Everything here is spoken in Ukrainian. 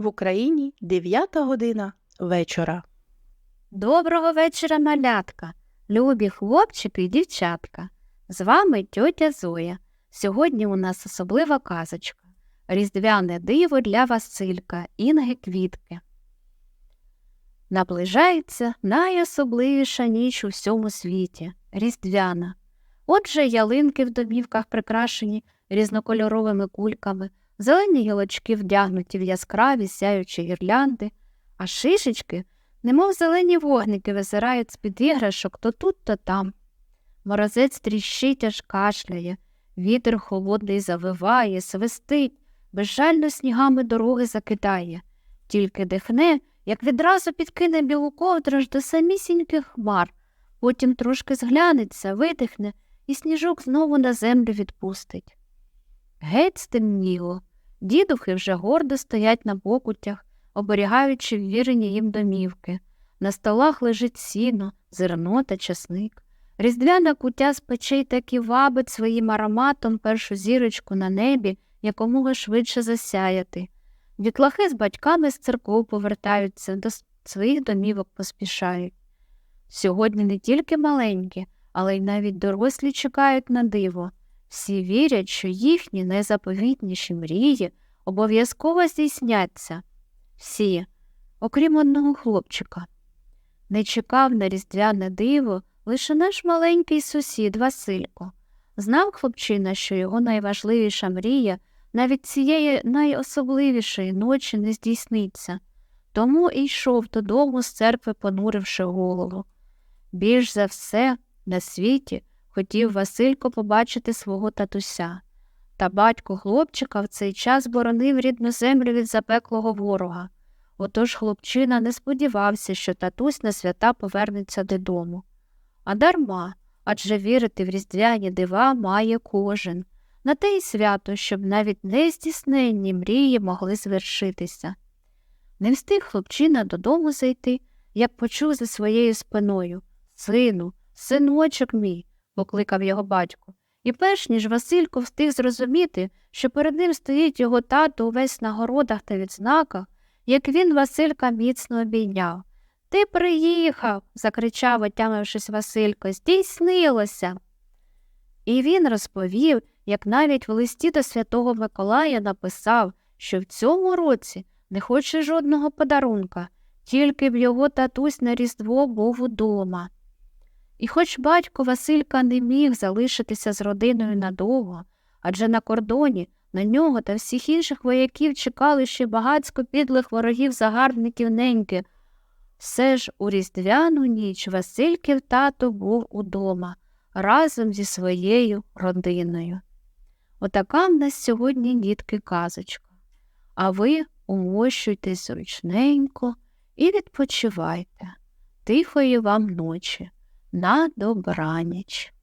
В Україні 9 година вечора. Доброго вечора, малятка, любі хлопчики і дівчатка. З вами тьотя Зоя. Сьогодні у нас особлива казочка Різдвяне диво для Василька Інги Квітки. Наближається найособливіша ніч у всьому світі Різдвяна. Отже, ялинки в домівках прикрашені різнокольоровими кульками, зелені гілочки вдягнуті в яскраві сяючі гірлянди, а шишечки немов зелені вогники визирають з-під іграшок то тут, то там. Морозець тріщить аж кашляє, вітер холодний завиває, свистить, безжально снігами дороги закидає, тільки дихне, як відразу підкине білу ковдру аж до самісіньких хмар, потім трошки зглянеться, видихне і сніжок знову на землю відпустить. Геть стемніло, дідухи вже гордо стоять на покутях, оберігаючи ввірені їм домівки. На столах лежить сіно, зерно та часник. Різдвяна куття з печей так і вабить своїм ароматом першу зірочку на небі якомога швидше засяяти. Дітлахи з батьками з церков повертаються, до своїх домівок поспішають. Сьогодні не тільки маленькі, але й навіть дорослі чекають на диво. Всі вірять, що їхні найзаповітніші мрії обов'язково здійсняться. Всі, окрім одного хлопчика. Не чекав на різдвяне диво лише наш маленький сусід Василько. Знав хлопчина, що його найважливіша мрія навіть цієї найособливішої ночі не здійсниться, тому і йшов додому з церкви, понуривши голову. Більш за все на світі хотів Василько побачити свого татуся. Та батько хлопчика в цей час боронив рідну землю від запеклого ворога. Отож хлопчина не сподівався, що татусь на свята повернеться додому. А дарма, адже вірити в різдвяні дива має кожен. На те й свято, щоб навіть нездійсненні мрії могли звершитися. Не встиг хлопчина додому зайти, як почув за своєю спиною Сину, синочок мій, покликав його батько. І перш ніж Василько встиг зрозуміти, що перед ним стоїть його тато увесь на городах та відзнаках, як він Василька міцно обійняв. Ти приїхав, закричав, отямившись Василько, здійснилося. І він розповів, як навіть в листі до святого Миколая написав, що в цьому році не хоче жодного подарунка, тільки б його татусь на Різдво був удома. І хоч батько Василька не міг залишитися з родиною надовго, адже на кордоні на нього та всіх інших вояків чекали ще багацько підлих ворогів загарбників неньки. Все ж у різдвяну ніч Васильків тато був удома разом зі своєю родиною. Отака в нас сьогодні, дітки, казочка. А ви умощуйтесь зручненько і відпочивайте. Тихої вам ночі. На добраніч.